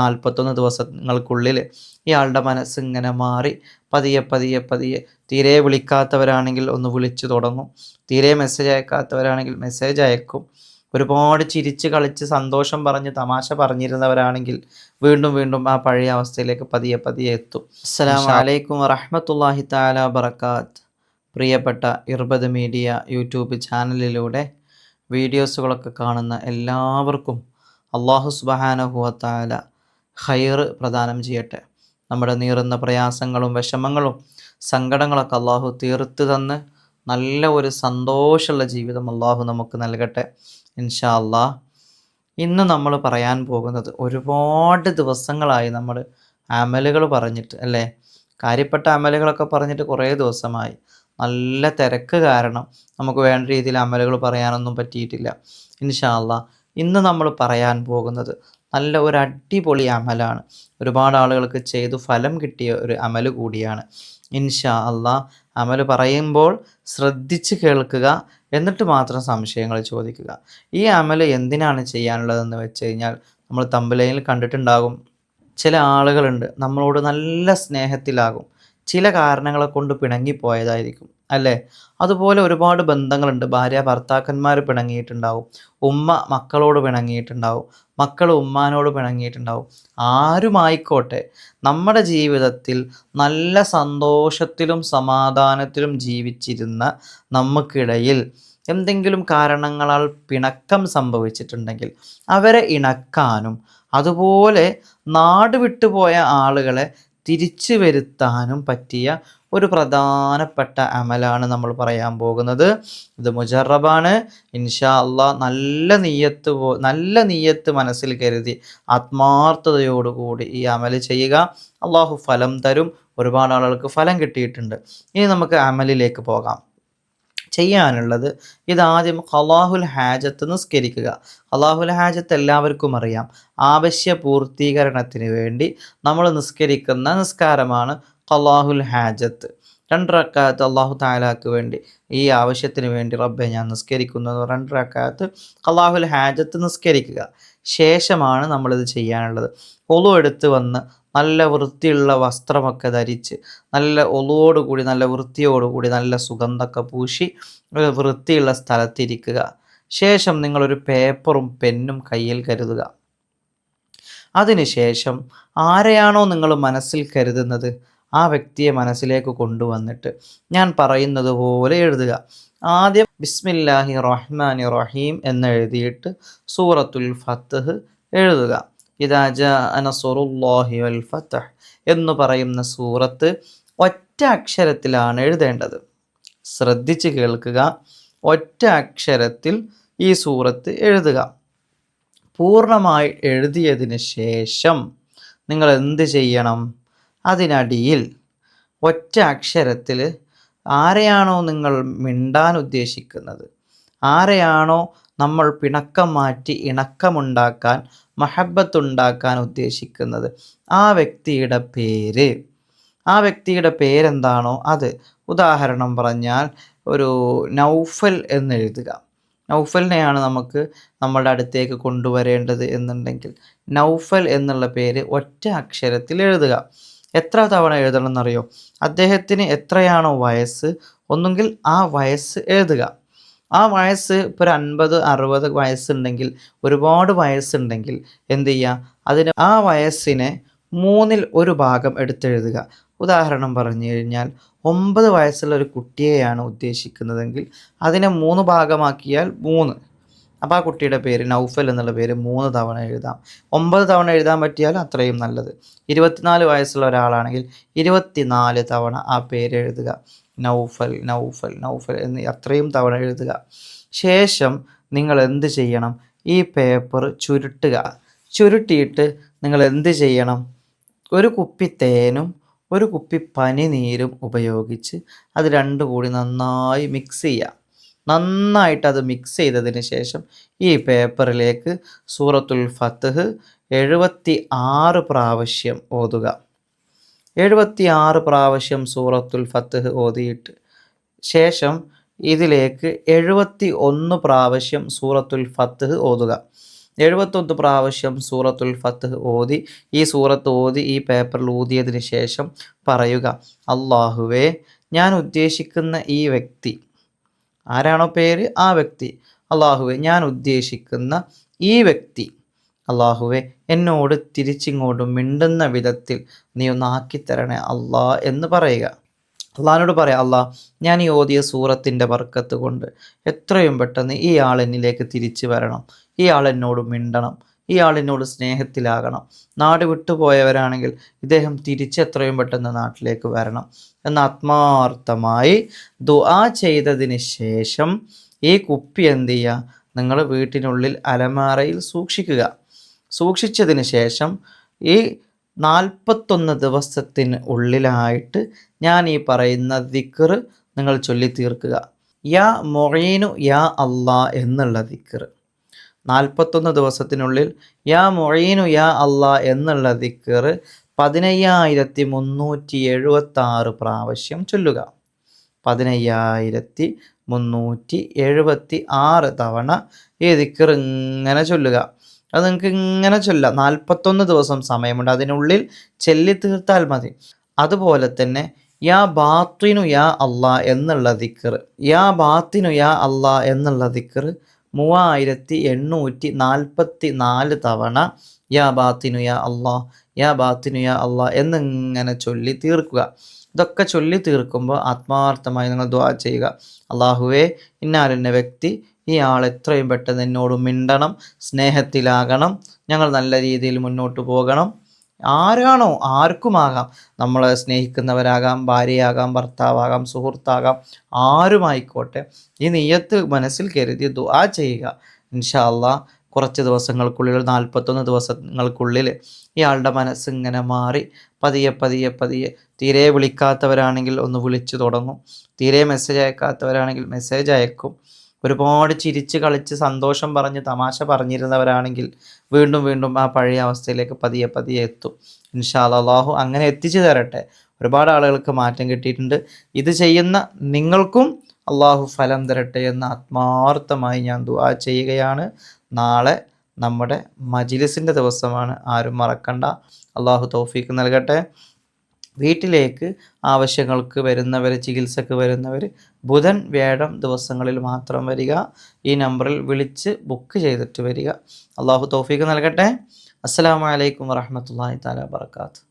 നാൽപ്പത്തൊന്ന് ദിവസങ്ങൾക്കുള്ളിൽ ഇയാളുടെ മനസ്സിങ്ങനെ മാറി പതിയെ പതിയെ പതിയെ തീരെ വിളിക്കാത്തവരാണെങ്കിൽ ഒന്ന് വിളിച്ചു തുടങ്ങും. തീരെ മെസ്സേജ് അയക്കാത്തവരാണെങ്കിൽ മെസ്സേജ് അയക്കും. ഒരുപാട് ചിരിച്ച് കളിച്ച് സന്തോഷം പറഞ്ഞ് തമാശ പറഞ്ഞിരുന്നവരാണെങ്കിൽ വീണ്ടും വീണ്ടും ആ പഴയ അവസ്ഥയിലേക്ക് പതിയെ പതിയെ എത്തും. അസ്സലാം വലൈക്കും വറഹമത്തല്ലാഹി താല ബറക്കാത്ത് പ്രിയപ്പെട്ട ഇർബദ് മീഡിയ യൂട്യൂബ് ചാനലിലൂടെ വീഡിയോസുകളൊക്കെ കാണുന്ന എല്ലാവർക്കും അള്ളാഹു സുബഹാനഹുവത്താല ഹൈർ പ്രദാനം ചെയ്യട്ടെ. നമ്മുടെ നീറുന്ന പ്രയാസങ്ങളും വിഷമങ്ങളും സങ്കടങ്ങളൊക്കെ അള്ളാഹു തീർത്ത് തന്ന് നല്ല ഒരു സന്തോഷമുള്ള ജീവിതം അള്ളാഹു നമുക്ക് നൽകട്ടെ. ഇൻഷാ അള്ളാഹ് ഇന്ന് നമ്മൾ പറയാൻ പോകുന്നത് ഒരുപാട് ദിവസങ്ങളായി നമ്മൾ അമലുകൾ പറഞ്ഞിട്ട് അല്ലേ? കാര്യപ്പെട്ട അമലുകളൊക്കെ പറഞ്ഞിട്ട് കുറേ ദിവസമായി. നല്ല തിരക്ക് കാരണം നമുക്ക് വേണ്ട രീതിയിൽ അമലുകൾ പറയാനൊന്നും പറ്റിയിട്ടില്ല. ഇൻഷാ അള്ളാഹ് ഇന്ന് നമ്മൾ പറയാൻ പോകുന്നത് നല്ല ഒരു അടിപൊളി അമലാണ്. ഒരുപാട് ആളുകൾക്ക് ചെയ്തു ഫലം കിട്ടിയ ഒരു അമൽ കൂടിയാണ്. ഇൻഷാ അള്ളാഹ് അമൽ പറയുമ്പോൾ ശ്രദ്ധിച്ച് കേൾക്കുക എന്നിട്ട് മാത്രം സംശയങ്ങൾ ചോദിക്കുക. ഈ അമൽ എന്തിനാണ് ചെയ്യാനുള്ളതെന്ന് വെച്ച് കഴിഞ്ഞാൽ നമ്മൾ തമ്പലയിൽ കണ്ടിട്ടുണ്ടാകും. ചില ആളുകളുണ്ട് നമ്മളോട് നല്ല സ്നേഹത്തിലാകും. ചില കാരണങ്ങളെ കൊണ്ട് പിണങ്ങിപ്പോയതായിരിക്കും. അല്ലേ? അതുപോലെ ഒരുപാട് ബന്ധങ്ങളുണ്ട്. ഭാര്യ ഭർത്താക്കന്മാർ പിണങ്ങിയിട്ടുണ്ടാവും. ഉമ്മ മക്കളോട് പിണങ്ങിയിട്ടുണ്ടാവും. മക്കൾ ഉമ്മാനോട് പിണങ്ങിയിട്ടുണ്ടാവും. ആരുമായിക്കോട്ടെ നമ്മുടെ ജീവിതത്തിൽ നല്ല സന്തോഷത്തിലും സമാധാനത്തിലും ജീവിച്ചിരുന്ന നമുക്കിടയിൽ എന്തെങ്കിലും കാരണങ്ങളാൽ പിണക്കം സംഭവിച്ചിട്ടുണ്ടെങ്കിൽ അവരെ ഇണക്കാനും അതുപോലെ നാട് വിട്ടുപോയ ആളുകളെ തിരിച്ചു വരുത്താനും പറ്റിയ ഒരു പ്രധാനപ്പെട്ട അമലാണ് നമ്മൾ പറയാൻ പോകുന്നത്. ഇത് മുജറബാണ്. ഇൻഷാ അള്ളാ നല്ല നീയത്ത് പോ നല്ല നീയത്ത് മനസ്സിൽ കരുതി ആത്മാർത്ഥതയോടുകൂടി ഈ അമൽ ചെയ്യുക. അള്ളാഹു ഫലം തരും. ഒരുപാട് ആളുകൾക്ക് ഫലം കിട്ടിയിട്ടുണ്ട്. ഇനി നമുക്ക് അമലിലേക്ക് പോകാം. ചെയ്യാനുള്ളത്. ഇതാദ്യം ഖലാഹുൽ ഹാജത്ത് നിസ്കരിക്കുക. ഖലാഹുൽ ഹാജത്ത് എല്ലാവർക്കും അറിയാം. ആവശ്യ പൂർത്തീകരണത്തിന് വേണ്ടി നമ്മൾ നിസ്കരിക്കുന്ന നിസ്കാരമാണ് ഖലാഹുൽ ഹാജത്ത്. രണ്ട് റക്കാത്ത് അള്ളാഹു താലാക്ക് വേണ്ടി ഈ ആവശ്യത്തിന് വേണ്ടി റബ്ബെ ഞാൻ നിസ്കരിക്കുന്നത് രണ്ട് റക്കാത്ത് ഖലാഹുൽ ഹാജത്ത് നിസ്കരിക്കുക. ശേഷമാണ് നമ്മളിത് ചെയ്യാനുള്ളത്. പൊളു എടുത്ത് വന്ന് നല്ല വൃത്തിയുള്ള വസ്ത്രമൊക്കെ ധരിച്ച് നല്ല ഒളുവോടുകൂടി നല്ല വൃത്തിയോടുകൂടി നല്ല സുഗന്ധമൊക്കെ പൂശി ഒരു വൃത്തിയുള്ള സ്ഥലത്തിരിക്കുക. ശേഷം നിങ്ങളൊരു പേപ്പറും പെന്നും കയ്യിൽ കരുതുക. അതിനുശേഷം ആരെയാണോ നിങ്ങൾ മനസ്സിൽ കരുതുന്നത് ആ വ്യക്തിയെ മനസ്സിലേക്ക് കൊണ്ടുവന്നിട്ട് ഞാൻ പറയുന്നത് പോലെ എഴുതുക. ആദ്യം ബിസ്മില്ലാഹി റഹ്മാൻ റഹീം എന്ന് എഴുതിയിട്ട് സൂറത്തുൽ ഫത്തഹ് എഴുതുക. ഇതാജ വൽ എന്ന് പറയുന്ന സൂറത്ത് ഒറ്റ അക്ഷരത്തിലാണ് എഴുതേണ്ടത്. ശ്രദ്ധിച്ച് കേൾക്കുക. ഒറ്റ അക്ഷരത്തിൽ ഈ സൂറത്ത് എഴുതുക. പൂർണമായി എഴുതിയതിന് ശേഷം നിങ്ങൾ എന്ത് ചെയ്യണം? അതിനടിയിൽ ഒറ്റ അക്ഷരത്തിൽ ആരെയാണോ നിങ്ങൾ മിണ്ടാൻ ഉദ്ദേശിക്കുന്നത്? ആരെയാണോ നമ്മൾ പിണക്കം മാറ്റി ഇണക്കമുണ്ടാക്കാൻ മഹബത്തുണ്ടാക്കാൻ ഉദ്ദേശിക്കുന്നത്. ആ വ്യക്തിയുടെ പേര്. ആ വ്യക്തിയുടെ പേരെന്താണോ അത്. ഉദാഹരണം പറഞ്ഞാൽ ഒരു നൗഫൽ എന്നെഴുതുക. നൗഫലിനെയാണ് നമുക്ക് നമ്മളുടെ അടുത്തേക്ക് കൊണ്ടുവരേണ്ടത് എന്നുണ്ടെങ്കിൽ നൗഫൽ എന്നുള്ള പേര് ഒറ്റ അക്ഷരത്തിൽ എഴുതുക. എത്ര തവണ എഴുതണം എന്നറിയോ അദ്ദേഹത്തിന് എത്രയാണോ വയസ്സ്? ഒന്നുകിൽ ആ വയസ്സ് എഴുതുക. ആ വയസ്സ് ഇപ്പോൾ ഒരു അൻപത് അറുപത് വയസ്സുണ്ടെങ്കിൽ ഒരുപാട് വയസ്സുണ്ടെങ്കിൽ എന്ത് ചെയ്യുക അതിന് ആ വയസ്സിനെ മൂന്നിൽ ഒരു ഭാഗം എടുത്തെഴുതുക. ഉദാഹരണം പറഞ്ഞു കഴിഞ്ഞാൽ ഒമ്പത് വയസ്സുള്ള ഒരു കുട്ടിയെയാണ് ഉദ്ദേശിക്കുന്നതെങ്കിൽ അതിനെ മൂന്ന് ഭാഗമാക്കിയാൽ മൂന്ന്. അപ്പോൾ ആ കുട്ടിയുടെ പേര് നൗഫൽ എന്നുള്ള പേര് മൂന്ന് തവണ എഴുതാം. ഒമ്പത് തവണ എഴുതാൻ പറ്റിയാൽ അത്രയും നല്ലത്. ഇരുപത്തിനാല് വയസ്സുള്ള ഒരാളാണെങ്കിൽ ഇരുപത്തിനാല് തവണ ആ പേര് എഴുതുക. നൗഫൽ നൗഫൽ നൗഫൽ എന്ന് അത്രയും തവണ എഴുതുക. ശേഷം നിങ്ങൾ എന്ത് ചെയ്യണം? ഈ പേപ്പർ ചുരുട്ടുക. ചുരുട്ടിയിട്ട് നിങ്ങൾ എന്ത് ചെയ്യണം? ഒരു കുപ്പി തേനും ഒരു കുപ്പി പനിനീരും ഉപയോഗിച്ച് അത് രണ്ടു കൂടി നന്നായി മിക്സ് ചെയ്യുക. നന്നായിട്ട് അത് മിക്സ് ചെയ്തതിന് ശേഷം ഈ പേപ്പറിലേക്ക് സൂറത്തുൽ ഫത്തഹ് എഴുപത്തി ആറ് പ്രാവശ്യം ഓതുക. എഴുപത്തി ആറ് പ്രാവശ്യം സൂറത്തുൽ ഫത്തഹ് ഓതിയിട്ട് ശേഷം ഇതിലേക്ക് എഴുപത്തി ഒന്ന് പ്രാവശ്യം സൂറത്തുൽ ഫത്തഹ് ഓതുക. എഴുപത്തൊന്ന് പ്രാവശ്യം സൂറത്തുൽ ഫത്ത് ഓതി ഈ സൂറത്ത് ഓതി ഈ പേപ്പറിൽ ഊതിയതിന് ശേഷം പറയുക അള്ളാഹുവേ ഞാൻ ഉദ്ദേശിക്കുന്ന ഈ വ്യക്തി. ആരാണോ പേര്? ആ വ്യക്തി. അള്ളാഹുവെ ഞാൻ ഉദ്ദേശിക്കുന്ന ഈ വ്യക്തി. അള്ളാഹുവെ എന്നോട് തിരിച്ചിങ്ങോട്ട് മിണ്ടുന്ന വിധത്തിൽ നീ ഒന്ന് ആക്കിത്തരണേ അള്ളാ എന്ന് പറയുക. അള്ളഹാനോട് പറയാം അള്ളാ ഞാൻ ഈ ഓതിയ സൂറത്തിന്റെ വർക്കത്ത് കൊണ്ട് എത്രയും പെട്ടെന്ന് ഈ ആൾ എന്നിലേക്ക് തിരിച്ചു വരണം. ഈ ആൾ എന്നോട് മിണ്ടണം. ഈ ആളിനോട് സ്നേഹത്തിലാകണം. നാട് വിട്ടുപോയവരാണെങ്കിൽ ഇദ്ദേഹം തിരിച്ച് എത്രയും പെട്ടെന്ന് നാട്ടിലേക്ക് വരണം. എന്ന് ആത്മാർത്ഥമായി ദുആ ചെയ്തതിന് ശേഷം ഈ കുപ്പി എന്ത് ചെയ്യുക? നിങ്ങൾ വീട്ടിനുള്ളിൽ അലമാറയിൽ സൂക്ഷിക്കുക. സൂക്ഷിച്ചതിന് ശേഷം ഈ നാൽപ്പത്തൊന്ന് ദിവസത്തിന് ഉള്ളിലായിട്ട് ഞാൻ ഈ പറയുന്ന ദിക്കർ നിങ്ങൾ ചൊല്ലി തീർക്കുക യാ മൊഴീനു യാ അള്ളാ എന്നുള്ള ദിക്കർ നാൽപ്പത്തൊന്ന് ദിവസത്തിനുള്ളിൽ യാ മൊഴീനു യാ അള്ളാ എന്നുള്ള ദിക്കർ പതിനയ്യായിരത്തി മുന്നൂറ്റി എഴുപത്തി ആറ് പ്രാവശ്യം ചൊല്ലുക. പതിനയ്യായിരത്തി മുന്നൂറ്റി എഴുപത്തി ആറ് തവണ ഈ ദിക്കർ ഇങ്ങനെ ചൊല്ലുക. അത് നിങ്ങൾക്ക് ഇങ്ങനെ ചൊല്ലാം. നാൽപ്പത്തൊന്ന് ദിവസം സമയമുണ്ട്. അതിനുള്ളിൽ ചെല്ലി തീർത്താൽ മതി. അതുപോലെ തന്നെ യാ ബാത്തിനു യാ അള്ളാ എന്നുള്ള ദിക്കർ യാ ബാത്തിനു യാ അള്ളാ എന്നുള്ള ദിക്കർ മൂവായിരത്തി എണ്ണൂറ്റി നാൽപ്പത്തി നാല് തവണ യാ ബാത്തിനു യാ അള്ളാ യാ ബാത്തിനു യാ അള്ളാ എന്നിങ്ങനെ ചൊല്ലി തീർക്കുക. ഇതൊക്കെ ചൊല്ലി തീർക്കുമ്പോൾ ആത്മാർത്ഥമായി നിങ്ങൾ ദ്വാ ചെയ്യുക. അള്ളാഹുവേ ഇന്നാലെന്ന വ്യക്തി ഈ ആൾ എത്രയും പെട്ടെന്ന് എന്നോട് മിണ്ടണം സ്നേഹത്തിലാകണം ഞങ്ങൾ നല്ല രീതിയിൽ മുന്നോട്ട് പോകണം. ആരാണോ ആർക്കുമാകാം നമ്മളെ സ്നേഹിക്കുന്നവരാകാം ഭാര്യയാകാം ഭർത്താവാകാം സുഹൃത്താകാം ആരുമായിക്കോട്ടെ. ഈ നെയ്യത്ത് മനസ്സിൽ കരുതി ദുആ ചെയ്യുക. ഇൻഷാല്ല കുറച്ച് ദിവസങ്ങൾക്കുള്ളിൽ നാൽപ്പത്തൊന്ന് ദിവസങ്ങൾക്കുള്ളിൽ ഇയാളുടെ മനസ്സിങ്ങനെ മാറി പതിയെ പതിയെ പതിയെ തീരെ വിളിക്കാത്തവരാണെങ്കിൽ ഒന്ന് വിളിച്ചു തുടങ്ങും തീരെ മെസ്സേജ് അയക്കാത്തവരാണെങ്കിൽ മെസ്സേജ് അയക്കും. ഒരുപാട് ചിരിച്ച് കളിച്ച് സന്തോഷം പറഞ്ഞ് തമാശ പറഞ്ഞിരുന്നവരാണെങ്കിൽ വീണ്ടും വീണ്ടും ആ പഴയ അവസ്ഥയിലേക്ക് പതിയെ പതിയെ എത്തും. ഇൻഷാ അള്ളാഹു അങ്ങനെ എത്തിച്ചു തരട്ടെ. ഒരുപാട് ആളുകൾക്ക് മാറ്റം കിട്ടിയിട്ടുണ്ട്. ഇത് ചെയ്യുന്ന നിങ്ങൾക്കും അള്ളാഹു ഫലം തരട്ടെ എന്ന് ആത്മാർത്ഥമായി ഞാൻ ദുആ ചെയ്യുകയാണ്. നാളെ നമ്മുടെ മജിലിസിന്റെ ദിവസമാണ്. ആരും മറക്കണ്ട. അള്ളാഹു തൗഫീക്ക് നൽകട്ടെ. വീട്ടിലേക്ക് ആവശ്യങ്ങൾക്ക് വരുന്നവർ ചികിത്സക്ക് വരുന്നവർ ബുധൻ വ്യാഴം ദിവസങ്ങളിൽ മാത്രം വരിക. ഈ നമ്പറിൽ വിളിച്ച് ബുക്ക് ചെയ്തിട്ട് വരിക. അള്ളാഹു തോഫീക്ക് നൽകട്ടെ. അസ്സാം വലൈക്കും വാഹമത്തല്ലാ താല വർക്കാത്തു